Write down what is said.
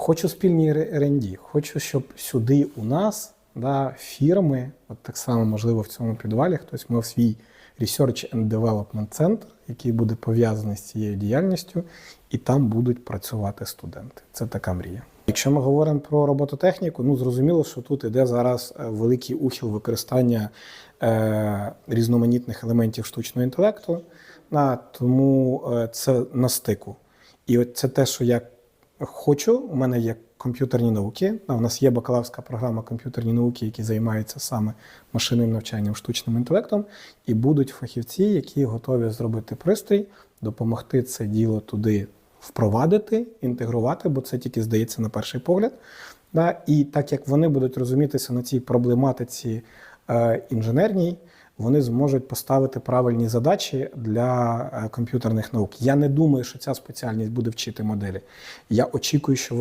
Хочу спільні R&D, хочу, щоб сюди у нас да, фірми, от так само, можливо, в цьому підвалі хтось мав свій Research and Development Center, який буде пов'язаний з цією діяльністю, і там будуть працювати студенти. Це така мрія. Якщо ми говоримо про робототехніку, ну зрозуміло, що тут іде зараз е, великий ухил використання е, різноманітних елементів штучного інтелекту, да, тому е, це на стику. І от це те, що я хочу. У мене є комп'ютерні науки. У нас є бакалаврська програма комп'ютерні науки, які займаються саме машинним навчанням, штучним інтелектом, і будуть фахівці, які готові зробити пристрій, допомогти це діло туди впровадити, інтегрувати, бо це тільки здається на перший погляд. І так як вони будуть розумітися на цій проблематиці е, інженерній, вони зможуть поставити правильні задачі для е, комп'ютерних наук. Я не думаю, що ця спеціальність буде вчити моделі. Я очікую, що вони